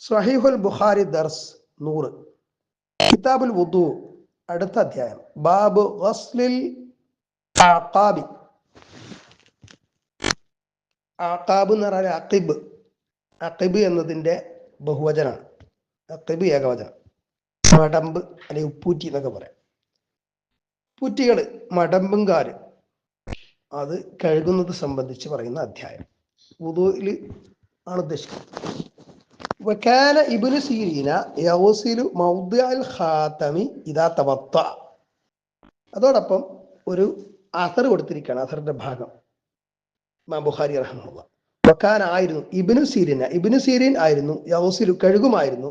സഹീഹുൽ ബുഖാരി ദർസ് നൂറ്. കിതാബുൽ വുദു അടുത്ത അധ്യായം. ബാബ് ഗസ്ലിൽ ആഖാബി ആഖാബ് എന്ന് പറഞ്ഞാൽ അക്കിബ് അക്കിബ് എന്നതിന്റെ ബഹുവചനാണ് അക്കിബ് ഏകവചനം. മടമ്പ് അല്ലെങ്കിൽ ഉപ്പൂറ്റി എന്നൊക്കെ പറയാം. പൂറ്റികൾ മടമ്പും കാൽ. അത് കഴുകുന്നത് സംബന്ധിച്ച് പറയുന്ന അധ്യായം. വുദുവിൽ ആണ് ഉദ്ദേശിക്കുന്നത്. വക്കാന ഇബ്നു സീരീന യൗസിലു മൗദിഅൽ ഖാതമി ഇദാ തവത്ത അതോടൊപ്പം ഒരു അസർ കൊടുത്തിരിക്കുകയാണ് അസറിന്റെ ഭാഗം. ഇമാം ബുഖാരി റഹ്മുള്ള വക്കാൻ ആയിരുന്നു ഇബിനു സീരീന ഇബിനു സീരീൻ ആയിരുന്നു യൗസിലു കഴുകുമായിരുന്നു.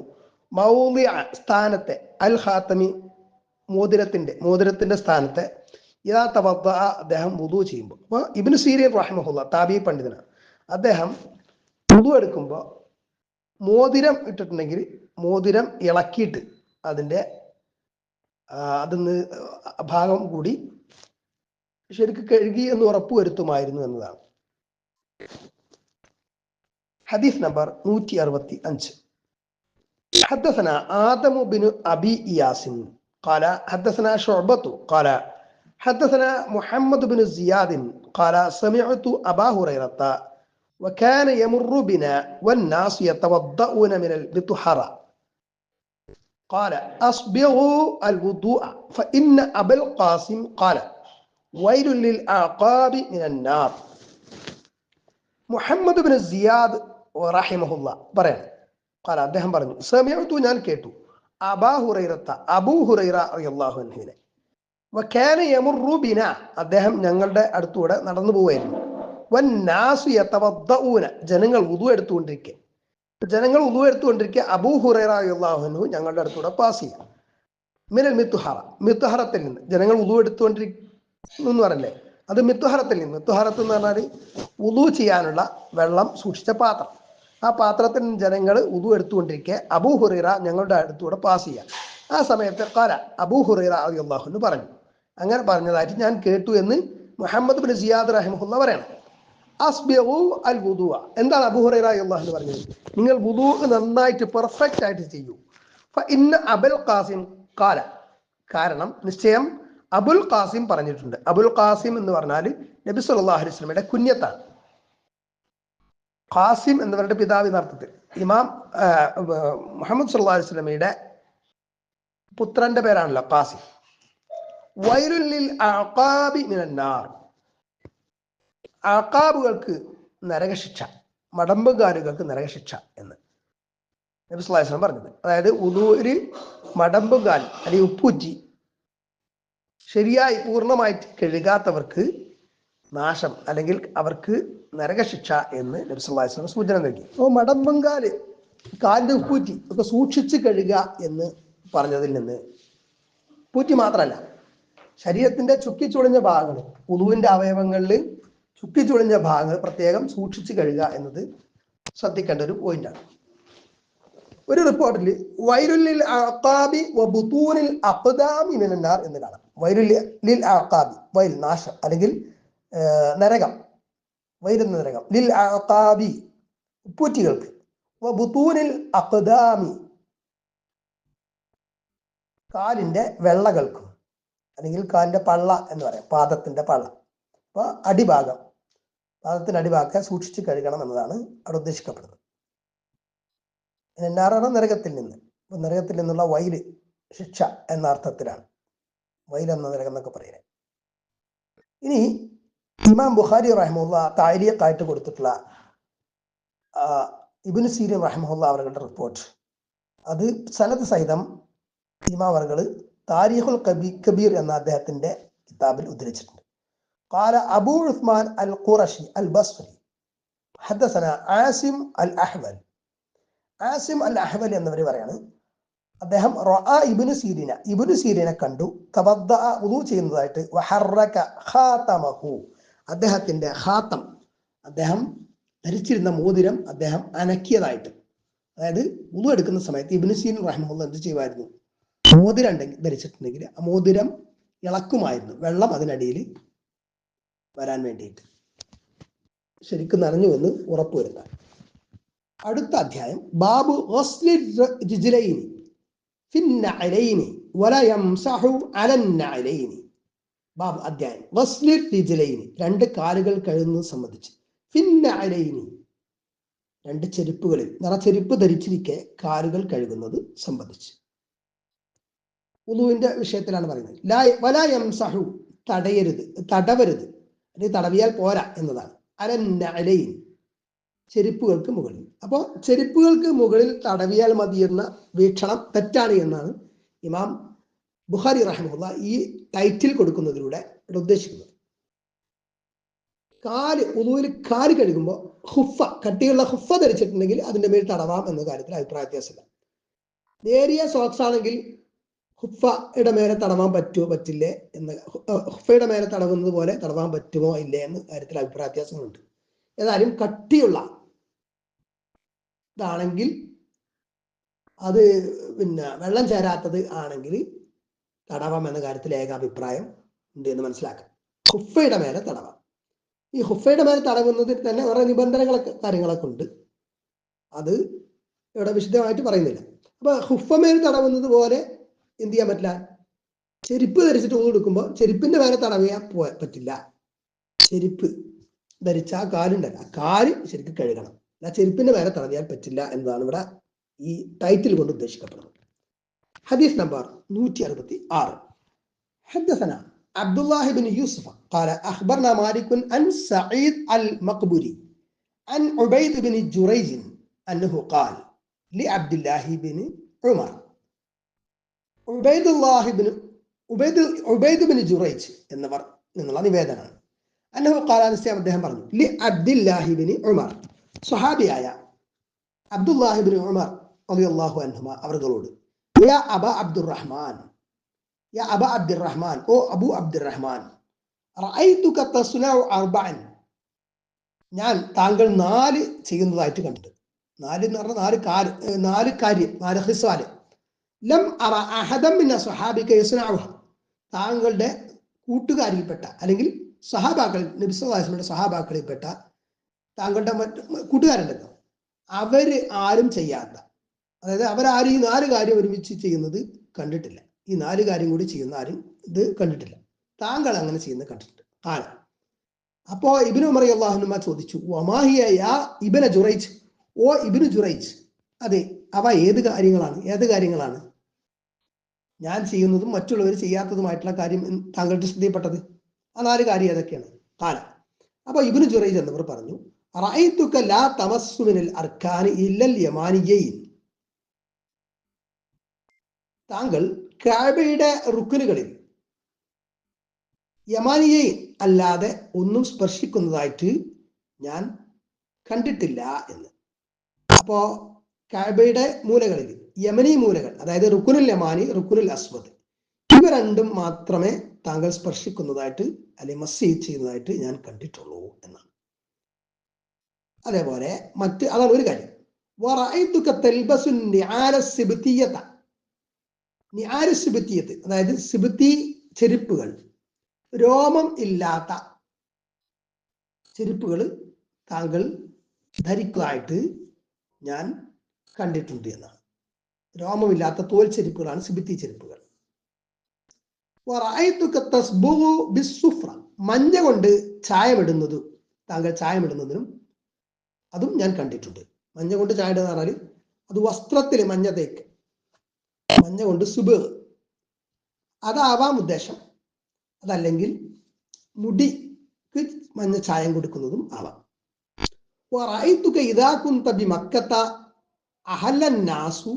മൗദി സ്ഥാനത്തെ അൽ ഖാത്തമി മോതിരത്തിന്റെ മോതിരത്തിന്റെ സ്ഥാനത്തെ ഇതാ തവത്ത അദ്ദേഹം വുതു ചെയ്യുമ്പോൾ. അപ്പോൾ ഇബ്നു സീരീൻ റഹ്മുള്ള താബി പണ്ഡിതനാണ്. അദ്ദേഹം വുതു എടുക്കുമ്പോൾ മോതിരം ഇട്ടിട്ടുണ്ടെങ്കിൽ മോതിരം ഇളക്കിയിട്ട് അതിൻ്റെ അതിന്ന് ഭാഗം കൂടി ശരിക്ക് കഴുകി എന്ന് ഉറപ്പുവരുത്തുമായിരുന്നു എന്നതാണ് ഹദീസ് നമ്പർ നൂറ്റി അറുപത്തി അഞ്ച് حدثنا آدم بن أبي إياس قال حدثنا شعبة قال حدثنا محمد بن زياد قال سمعت أبا هريرة وكان يمر بنا والناس يتوضؤون من البطحرة قال أصبغوا الوضوء فإن أبا القاسم قال ويل للأعقاب من النار محمد بن زياد رحمه الله برين قال അദ്ദേഹം പറഞ്ഞു സമയത്തു ഞാൻ കേട്ടു അബാ ഹുറൈറത്ത അബൂ ഹുറൈറ റളിയല്ലാഹു അൻഹുവിനെ വക്കാന യമറു ബിന അദ്ദേഹം ഞങ്ങളുടെ അടുത്തൂടെ നടന്നു പോവായിരുന്നു യതവദ്ദഊന. ജനങ്ങൾ ഉദു എടുത്തുകൊണ്ടിരിക്കെ. ജനങ്ങൾ ഉദു എടുത്തുകൊണ്ടിരിക്കെ അബൂ ഹുറൈറ റളിയല്ലാഹു ഞങ്ങളുടെ അടുത്തൂടെ പാസ് ചെയ്യാം മിനൽ മിത്തുഹറ. മിത്തുഹറത്തിൽ നിന്ന് ജനങ്ങൾ ഉദു എടുത്തുകൊണ്ടിരിക്കുന്നു പറഞ്ഞല്ലേ? അത് മിത്തുഹറത്തിൽ നിന്ന്. മിത്തുഹറത്ത് എന്ന് പറഞ്ഞാൽ ഉദു ചെയ്യാനുള്ള വെള്ളം സൂക്ഷിച്ച പാത്രം. ആ പാത്രത്തിൽ നിന്ന് ജനങ്ങൾ ഉദു എടുത്തുകൊണ്ടിരിക്കെ അബൂ ഹുറൈറ ഞങ്ങളുടെ അടുത്തൂടെ പാസ് ചെയ്യാം ആ സമയത്ത് കാല അബൂ ഹുറൈറ അള്ളാഹുന്ന് പറഞ്ഞു. അങ്ങനെ പറഞ്ഞതായിട്ട് ഞാൻ കേട്ടു എന്ന് മുഹമ്മദ് ബിൻ സിയാദ് റഹിമുല്ല പറയണം. അസ്ബിഉ അൽ വുദുവ എന്താണ് അബൂ ഹുറൈറ റളിയല്ലാഹു പറഞ്ഞത്? നിങ്ങൾ വുദു നന്നായിട്ട് പെർഫെക്റ്റ് ആയിട്ട് ചെയ്യൂ. ഇന്ന അബുൽ ഖാസിം കാല കാരണം നിശ്ചയം അബുൽ ഖാസിം പറഞ്ഞിട്ടുണ്ട്. അബുൽ ഖാസിം എന്ന് പറഞ്ഞാൽ നബി സല്ലല്ലാഹു അലൈഹി കുഞ്ഞത്താണ്. ഖാസിം എന്നവരുടെ പിതാവ് അർത്ഥത്തിൽ. ഇമാം മുഹമ്മദ് സല്ലല്ലാഹു അലൈഹി പുത്രന്റെ പേരാണല്ലോ ഖാസിം. വൈരുല്ലിൽ മിനന്നാർ. അഖാബുകൾക്ക് നരകശിക്ഷ മടമ്പുകാരുകൾക്ക് നരകശിക്ഷ എന്ന്. നബി സ്വല്ലല്ലാഹു അലൈഹി വസല്ലം പറഞ്ഞത്. അതായത് ഉദൂര് മടമ്പുകാൽ അല്ലെങ്കിൽ ഉപ്പൂറ്റി ശരിയായി പൂർണമായിട്ട് കഴുകാത്തവർക്ക് നാശം അല്ലെങ്കിൽ അവർക്ക് നരകശിക്ഷ എന്ന് നബി സല്ലല്ലാഹു അലൈഹി വസല്ലം സൂചന നൽകി. അപ്പോൾ മടമ്പങ്കാൽ കാലിന്റെ ഉപ്പൂറ്റി ഒക്കെ സൂക്ഷിച്ച് കഴുകുക എന്ന് പറഞ്ഞതിൽ നിന്ന് പൂറ്റി മാത്രമല്ല ശരീരത്തിന്റെ ചുക്കിച്ചുളിഞ്ഞ ഭാഗങ്ങൾ ഉളുവിന്റെ അവയവങ്ങളിൽ ചുക്കിച്ചുളിഞ്ഞ ഭാഗങ്ങൾ പ്രത്യേകം സൂക്ഷിച്ചു കഴുകുക എന്നത് ശ്രദ്ധിക്കേണ്ട ഒരു പോയിന്റാണ് ഒരു റിപ്പോർട്ടിൽ വൈരുല്ലിൽ അഖാബി ബുത്തൂനിൽ അഖ്ദാമി മിനന്നാർ എന്ന് കാണാം. വൈരുല്ലിൽ അഖാബി വൈൽ നാശം അല്ലെങ്കിൽ നരകം വൈരുന്ന നരകം ലിൽ അഖാബി പൂറ്റികൾക്ക് ബുത്തൂനിൽ അപദാമി കാലിന്റെ വെള്ളകൾക്കും അല്ലെങ്കിൽ കാലിന്റെ പള്ള എന്ന് പറയാം പാദത്തിന്റെ പള്ള അപ്പൊ അടിഭാഗം പാദത്തിന്റെ അടിവാക്കാൻ സൂക്ഷിച്ച് കഴുകണം എന്നതാണ് അവിടെ ഉദ്ദേശിക്കപ്പെടുന്നത്. എന്നാറാണ് നരകത്തിൽ നിന്ന് നരകത്തിൽ നിന്നുള്ള വൈൽ ശിക്ഷ എന്ന അർത്ഥത്തിലാണ്. വൈൽ എന്ന നരകം എന്നൊക്കെ പറയുന്നത്. ഇനി ഇമാം ബുഖാരി റഹ്മുല്ല താരിയക്കായിട്ട് കൊടുത്തിട്ടുള്ള ഇബിന് സീരിൻ റഹ്മുല്ല അവരുടെ റിപ്പോർട്ട്. അത് സനത് സഹിതം ഇമാം അവറുകൾ താരിഖുൽ കബി കബീർ എന്ന അദ്ദേഹത്തിന്റെ കിതാബിൽ ഉദ്ധരിച്ചിട്ടുണ്ട്. قال أبو عثمان القرشي البصري حدثنا عاصم الأحول ആസിം അൽ അഹ്വൽ എന്നവർ പറയാണ് അദ്ദേഹം റൊആ ഇബിനു സീരിന ഇബിനു സീരിനെ കണ്ടു തബദ്ദ ഉദു ചെയ്യുന്നതായിട്ട് വഹറക ഖാതമഹു അദ്ദേഹത്തിന്റെ ഖാത്തം അദ്ദേഹം ധരിച്ചിരുന്ന മോതിരം അദ്ദേഹം അനക്കിയതായിട്ട് അതായത് ഉദു എടുക്കുന്ന സമയത്ത് ഇബിനു സീൻ റഹ്മുള്ള എന്ത് ചെയ്യുമായിരുന്നു മോതിരം ഉണ്ടെങ്കിൽ ധരിച്ചിട്ടുണ്ടെങ്കിൽ ആ മോതിരം ഇളക്കുമായിരുന്നു വെള്ളം അതിനടിയിൽ വരാൻ വേണ്ടിയിട്ട്. ശരിക്കും നനഞ്ഞു എന്ന് ഉറപ്പുവരുന്ന അടുത്ത അധ്യായം. ബാബു ബാബു അധ്യായം. രണ്ട് കാലുകൾ കഴുകുന്നത് സംബന്ധിച്ച്. ഫിന്നഅലൈനി രണ്ട് ചെരുപ്പുകളിൽ നിറ ചെരുപ്പ് ധരിച്ചിരിക്കെ കാലുകൾ കഴുകുന്നത് സംബന്ധിച്ച്. ഉദുവിന്റെ വിഷയത്തിലാണ് പറയുന്നത്. ലാ തടയരുത് തടവരുത്. അല്ലെങ്കിൽ തടവിയാൽ പോരാ എന്നതാണ്. അലന്നഅലൈനി ചെരുപ്പുകൾക്ക് മുകളിൽ. അപ്പോൾ ചെരുപ്പുകൾക്ക് മുകളിൽ തടവിയാൽ മതി എന്ന വീക്ഷണം തെറ്റാണ് എന്നാണ് ഇമാം ബുഹാരി റഹ്മുള്ള ഈ ടൈറ്റിൽ കൊടുക്കുന്നതിലൂടെ ഉദ്ദേശിക്കുന്നത്. കാൽ ഒന്നുകിൽ കാൽ കഴുകുമ്പോൾ ഹുഫ കട്ടിയുള്ള ഹുഫ ധരിച്ചിട്ടുണ്ടെങ്കിൽ അതിന്റെ മേൽ തടവാം എന്ന കാര്യത്തിൽ അഭിപ്രായ വ്യത്യാസമില്ല. നേരിയ സോക്സ് ആണെങ്കിൽ ഹുഫയുടെ മേലെ തടവാൻ പറ്റുമോ പറ്റില്ലേ എന്ന് ഹുഫയുടെ മേലെ തടവുന്നത് പോലെ തടവാൻ പറ്റുമോ ഇല്ലേ എന്ന കാര്യത്തിൽ അഭിപ്രായ വ്യത്യാസങ്ങളുണ്ട്. ഏതായാലും കട്ടിയുള്ള ഇതാണെങ്കിൽ അത് പിന്നെ വെള്ളം ചേരാത്തത് ആണെങ്കിൽ തടവാം എന്ന കാര്യത്തിൽ ഏകാഭിപ്രായം ഉണ്ട് എന്ന് മനസ്സിലാക്കാം. ഹുഫയുടെ മേലെ തടവാം. ഈ ഹുഫയുടെ മേലെ തടവുന്നതിൽ തന്നെ കുറെ നിബന്ധനകളൊക്കെ കാര്യങ്ങളൊക്കെ ഉണ്ട്. അത് ഇവിടെ വിശദമായിട്ട് പറയുന്നില്ല. അപ്പൊ ഹുഫമേൽ തടവുന്നത് പോലെ എന്ത് ചെയ്യാൻ പറ്റില്ല ചെരുപ്പ് ധരിച്ചിട്ട് ഊന്ന് കൊടുക്കുമ്പോൾ ചെരുപ്പിന്റെ മേലെ തടവിയാൻ പോ പറ്റില്ല ചെരുപ്പ് ധരിച്ച ആ കാലുണ്ടല്ലോ ആ കാല് ശരിക്കും കഴുകണം ആ ചെരുപ്പിന്റെ മേലെ തടവിയാൻ പറ്റില്ല എന്നതാണ് ഇവിടെ ഈ ടൈറ്റിൽ കൊണ്ട് ഉദ്ദേശിക്കപ്പെടുന്നത് ഹദീസ് നമ്പർ നൂറ്റി അറുപത്തി ആറ് حدثنا عبد الله بن يوسف قال أخبرنا مالك عن سعيد المقبري عن عبيد بن جريج أنه قال لعبد الله بن عمر ഉബൈദുല്ലാഹിബിന് ഉബൈദ് ഉബൈദുബിന് ജുറൈച്ച് എന്നിവർ നിന്നുള്ള നിവേദനമാണ്. അന്നഹു കാലാനിസ്യം അദ്ദേഹം പറഞ്ഞു ലി അബ്ദുല്ലാഹിബിന് ഉമർ. സ്വഹാബിയായ അബ്ദുല്ലാഹിബിന് ഉമർ അലി അള്ളാഹു അൻഹുമ അവർകളോട് യാ അബ അബ്ദുറഹ്മാൻ യാ അബ അബ്ദുറഹ്മാൻ ഓ അബു അബ്ദുറഹ്മാൻ ഞാൻ താങ്കൾ നാല് ചെയ്യുന്നതായിട്ട് കണ്ടു നാല് എന്ന് നാല് കാൽ നാല് കാര്യം നാല് ഹിസ്വാൽ. ലം അറ അഹദം മിന സ്വഹാബിക യസ്നഉഹ. താങ്കളുടെ കൂട്ടുകാരിൽപ്പെട്ട അല്ലെങ്കിൽ സഹാബാക്കൾ നബിസ്വലാസ്മയുടെ സഹാബാക്കളിൽപ്പെട്ട താങ്കളുടെ മറ്റ് കൂട്ടുകാരുണ്ടല്ലോ. അവർ ആരും ചെയ്യാത്ത അതായത് അവരാരും ഈ നാല് കാര്യം ഒരുമിച്ച് ചെയ്യുന്നത് കണ്ടിട്ടില്ല. ഈ നാല് കാര്യം കൂടി ചെയ്യുന്ന ആരും ഇത് കണ്ടിട്ടില്ല. താങ്കൾ അങ്ങനെ ചെയ്യുന്നത് കണ്ടിട്ടുണ്ട്. ആൾ. അപ്പോ ഇബിന് ഉമർ അള്ളാഹുനുമാർ ചോദിച്ചു ഒമാഹിയ യാ ഇബന ജുറൈജ്? ഓ ഇബിന് ജുറൈജ്. അതെ അവ ഏത് കാര്യങ്ങളാണ്? ഏത് കാര്യങ്ങളാണ്? ഞാൻ ചെയ്യുന്നതും മറ്റുള്ളവർ ചെയ്യാത്തതുമായിട്ടുള്ള കാര്യം താങ്കളുടെ ശ്രദ്ധയിൽപ്പെട്ടത്? ആ നാല് കാര്യം ഏതൊക്കെയാണ്? കാല. അപ്പൊ ഇബിന് ജുറൈജ് എന്നിവർ പറഞ്ഞു ലാ താങ്കൾ കാബയുടെ റുക്കിനുകളിൽ യമാനിയയിൽ അല്ലാതെ ഒന്നും സ്പർശിക്കുന്നതായിട്ട് ഞാൻ കണ്ടിട്ടില്ല എന്ന്. അപ്പോ കാബയുടെ മൂലകളിൽ യമനി മൂലകൾ അതായത് റുക്കുനുൽ യമാനി റുക്കുനുൽ അസ്വദ്. ഇവ രണ്ടും മാത്രമേ താങ്കൾ സ്പർശിക്കുന്നതായിട്ട് അല്ലെങ്കിൽ മസ്സീദ് ചെയ്യുന്നതായിട്ട് ഞാൻ കണ്ടിട്ടുള്ളൂ എന്നാണ്. അതേപോലെ മറ്റ് അതാണ് ഒരു കാര്യം. അതായത് സിബ്തി ചെരുപ്പുകൾ. രോമം ഇല്ലാത്ത ചെരുപ്പുകൾ താങ്കൾ ധരിക്കുന്നതായിട്ട് ഞാൻ കണ്ടിട്ടുണ്ട് എന്നാണ് രോമമില്ലാത്ത തോൽ ചെരുപ്പുകളാണ് സിബിത്തി ചെരുപ്പുകൾ. മഞ്ഞ കൊണ്ട് ചായമിടുന്നത് താങ്കൾ ചായമിടുന്നതിനും അതും ഞാൻ കണ്ടിട്ടുണ്ട്. മഞ്ഞ കൊണ്ട് ചായ ഇടുക എന്ന് പറഞ്ഞാൽ അത് വസ്ത്രത്തിൽ മഞ്ഞ തേക്ക്. മഞ്ഞ കൊണ്ട് സുബ് അതാവാം ഉദ്ദേശം. അതല്ലെങ്കിൽ മുടിക്ക് മഞ്ഞ ചായം കൊടുക്കുന്നതും ആവാം. ഇതാക്കും ഇദാ കുന്ത ബിമക്കത്ത അഹല്ല നാസു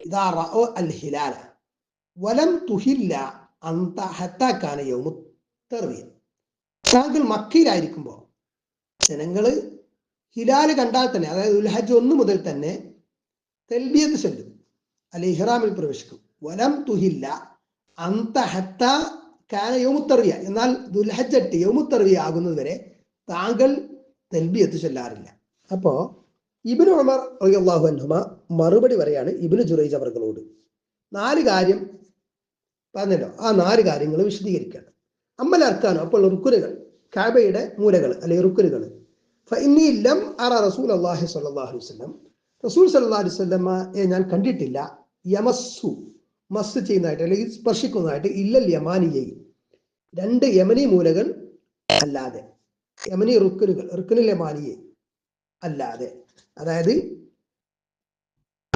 ഇതാ റഅ അൽ ഹിലാല വലം തുഹില്ല അന്ത ഹത്താക്കാന യൗമു തെറിയ താങ്കൾ മക്കയിലായിരിക്കുമ്പോൾ ജനങ്ങൾ ഹിലാൽ കണ്ടാൽ തന്നെ അതായത് ഉൽഹജ് ഒന്ന് മുതൽ തന്നെ തെൽബിയത് ചൊല്ലും അല്ലെ ഇഹ്റാമിൽ പ്രവേശിക്കും. വലം തുഹില്ല അന്ത ഹത്ത കാന യോമുത്തറിയ എന്നാൽ ദുൽഹജ്ജ് എട്ട് യോമുത്തറിയ ആകുന്നത് വരെ താങ്കൾ തെൽബിയത്ത് ചൊല്ലാറില്ല. അപ്പോൾ ഇബിന് ഉമർ അള്ളാഹു അനുമ മറുപടി പറയാണ് ഇബിനു ജുറൈജ് അവർകളോട് നാല് കാര്യം പറഞ്ഞല്ലോ. ആ നാല് കാര്യങ്ങൾ വിശദീകരിക്കണം. അമ്മൽ അർക്കാനോ അപ്പോൾ റുക്കുനുകൾ കാബയുടെ മൂലകൾ അല്ലെങ്കിൽ റുക്കുനുകൾ ലം അറ റസൂൽ അള്ളാഹി സ്വല്ലല്ലാഹു അലൈഹി വസല്ലം. റസൂൽ സല്ലല്ലാഹു അലൈഹി വസല്ലമയെ ഞാൻ കണ്ടിട്ടില്ല. യമസ്സു മസ് ചെയ്യുന്നതായിട്ട് അല്ലെങ്കിൽ സ്പർശിക്കുന്നതായിട്ട് ഇല്ലൽ യമാനിയയിൽ രണ്ട് യമനി മൂലകൾ അല്ലാതെ. യമനി റുക്കനുകൾ റുക്കുനിൽ യമാനിയെ അല്ലാതെ. അതായത്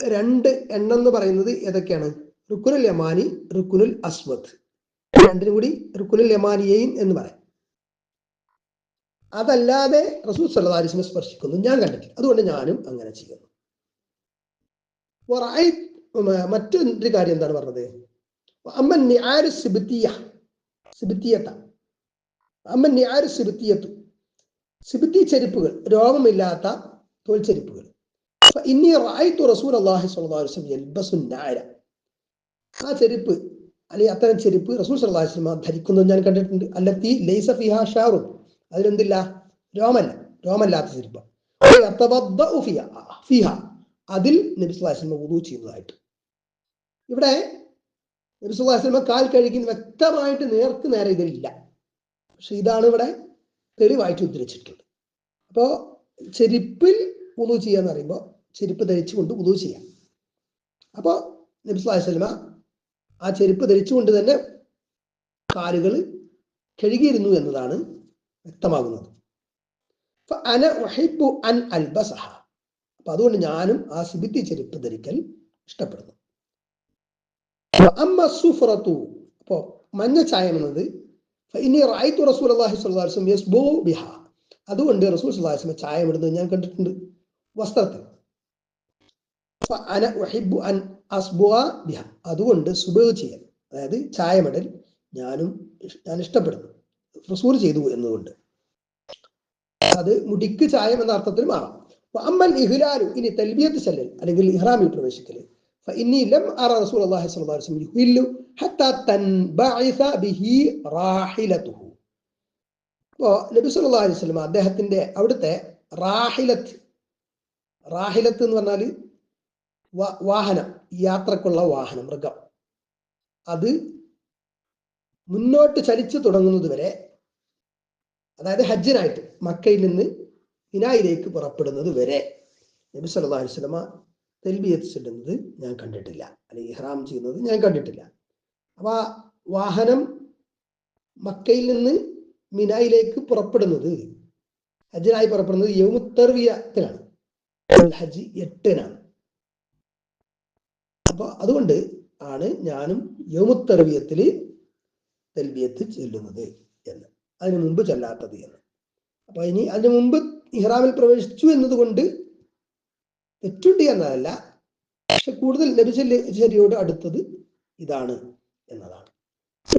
രണ്ട് എണ്ണം എന്ന് പറയുന്നത് ഏതൊക്കെയാണ്? റുക്കുനുൽ യമാനി റുക്കുനുൽ അസ്മത് രണ്ടിനും കൂടി റുക്കുനുൽ യമാനിയെയും എന്ന് പറയാം. അതല്ലാതെ റസൂൽ വസല്ലം സ്പർശിക്കുന്നു. ഞാൻ കണ്ടിട്ടില്ല. അതുകൊണ്ട് ഞാനും അങ്ങനെ ചെയ്യുന്നു. മറ്റൊരു കാര്യം എന്താണ് പറഞ്ഞത്? അമ്മൻ നിആരു സിബിത്തിയ സിബിത്തിയത്ത. അമ്മൻ നിആരു സിബിത്തിയത്തു. സിബിത്തി ചെരുപ്പുകൾ രോഗമില്ലാത്ത തോൽ ചെരുപ്പുകൾ ഇന്നി റായിത്തു റസൂൽ അള്ളാഹി യൽബസു നാര ആ ചെരുപ്പ് അല്ലെങ്കിൽ അത്തരം ചെരുപ്പ് റസൂൽ വസല്ലം ധരിക്കുന്നത് ഞാൻ കണ്ടിട്ടുണ്ട്. അല്ലത്തി ലൈസ ഫിഹാ ഷാറുൻ. അതിലെന്തില്ല? രോമല്ല. രോമല്ലാത്ത ചെരുപ്പ്. അതിൽ നബി വുദൂ ചെയ്യുന്നതായിട്ട്. ഇവിടെ നബി കാൽ കഴിക്കുന്ന വ്യക്തമായിട്ട് നേർക്ക് നേരെ ഇതിലില്ല. പക്ഷെ ഇതാണ് ഇവിടെ തെളിവായിട്ട് ഉദ്ധരിച്ചിട്ടുള്ളത്. അപ്പോൾ ചെരുപ്പിൽ വുദൂ ചെയ്യാന്ന് പറയുമ്പോൾ ചെരുപ്പ് ധരിച്ചുകൊണ്ട് വുദൂ ചെയ്യാം അപ്പോൾ നബി സല്ലല്ലാഹു അലൈഹി വസല്ലം ആ ചെരുപ്പ് ധരിച്ചുകൊണ്ട് തന്നെ കാലുകൾ കഴുകിയിരുന്നു എന്നതാണ് വ്യക്തമാകുന്നത്. അന അൽബസഹ. അപ്പൊ അതുകൊണ്ട് ഞാനും ആ സിബിത്തി ചെരുപ്പ് ധരിക്കൽ ഇഷ്ടപ്പെടുന്നു. അമ്മ സുഫറത്തു അപ്പോ മഞ്ഞ ചായം എന്നത് ഇനി റായിത്തു റസൂൽ അള്ളാഹി വസല്ലം യസ്ബു ബിഹ. അതുകൊണ്ട് റസൂൽ സ്വല്ലല്ലാഹു അലൈഹി വസല്ലം ചായം ഇടുന്നത് ഞാൻ കണ്ടിട്ടുണ്ട് വസ്ത്രത്തിൽ അന ഉഹിബ്ബു അൻ അസ്ബുഅ ബിഹ അതുകൊണ്ട് സുബഹ് ചെയ്യൽ അതായത് ചായമിടൽ ഞാനും ഞാൻ ഇഷ്ടപ്പെടുന്നു റസൂൽ ചെയ്തു എന്നതുകൊണ്ട് അത് മുടിക്ക് ചായം എന്ന അർത്ഥത്തിൽ മാറാം അമ്മൽ ഇഹ്ലാലു ഇനി തൽബിയത്ത് ചെല്ലൽ അല്ലെങ്കിൽ ഇഹ്റാമിൽ പ്രവേശിക്കൽ فإني لم أرى رسول الله صلى الله عليه وسلم يهل حتى تنبعث به راحلته അപ്പോൾ നബി അലൈഹി വസല്ലം അദ്ദേഹത്തിന്റെ അവിടുത്തെ റാഹിലത്ത് റാഹിലത്ത് എന്ന് പറഞ്ഞാൽ വാഹനം യാത്രക്കുള്ള വാഹനം മൃഗം. അത് മുന്നോട്ട് ചലിച്ചു തുടങ്ങുന്നത് വരെ അതായത് ഹജ്ജിനായിട്ട് മക്കയിൽ നിന്ന് ഇനായിലേക്ക് പുറപ്പെടുന്നത് വരെ നബി സല്ലാ അലൈഹി സ്വലമ തെൽബിയത്ത് ചെല്ലുന്നത് ഞാൻ കണ്ടിട്ടില്ല. അല്ലെങ്കിൽ ഇഹ്റാം ചെയ്യുന്നത് ഞാൻ കണ്ടിട്ടില്ല. അപ്പൊ വാഹനം മക്കയിൽ നിന്ന് മിനായിലേക്ക് പുറപ്പെടുന്നത്. ഹജ്ജിനായി പുറപ്പെടുന്നത് യൗമുത്തർവിയത്തിലാണ് ഹജ്ജ് എട്ടിനാണ്. അപ്പൊ അതുകൊണ്ട് ആണ് ഞാനും യൗമുത്തർവിയത്തിൽ തൽബിയത്ത് ചെല്ലുന്നത് എന്ന്. അതിനു മുമ്പ് ചെല്ലാത്തത് എന്ന്. അപ്പൊ ഇനി അതിനു മുമ്പ് ഇഹ്റാമിൽ പ്രവേശിച്ചു എന്നതുകൊണ്ട് തെറ്റുണ്ട് എന്നതല്ല. പക്ഷെ കൂടുതൽ നബിചര്യയോട് അടുത്തത് ഇതാണ് എന്നതാണ്.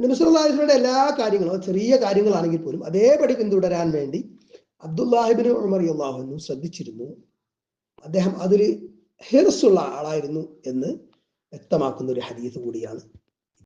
നബിസ്വല്ലാഹിയുടെ എല്ലാ കാര്യങ്ങളും ചെറിയ കാര്യങ്ങളാണെങ്കിൽ പോലും അതേപടി പിന്തുടരാൻ വേണ്ടി അബ്ദുല്ലാഹിബിന് ഉമർ ശ്രദ്ധിച്ചിരുന്നു. അദ്ദേഹം അതിൽ ഹിർസുള്ള ആളായിരുന്നു എന്ന് വ്യക്തമാക്കുന്ന ഒരു ഹദീസ് കൂടിയാണ്.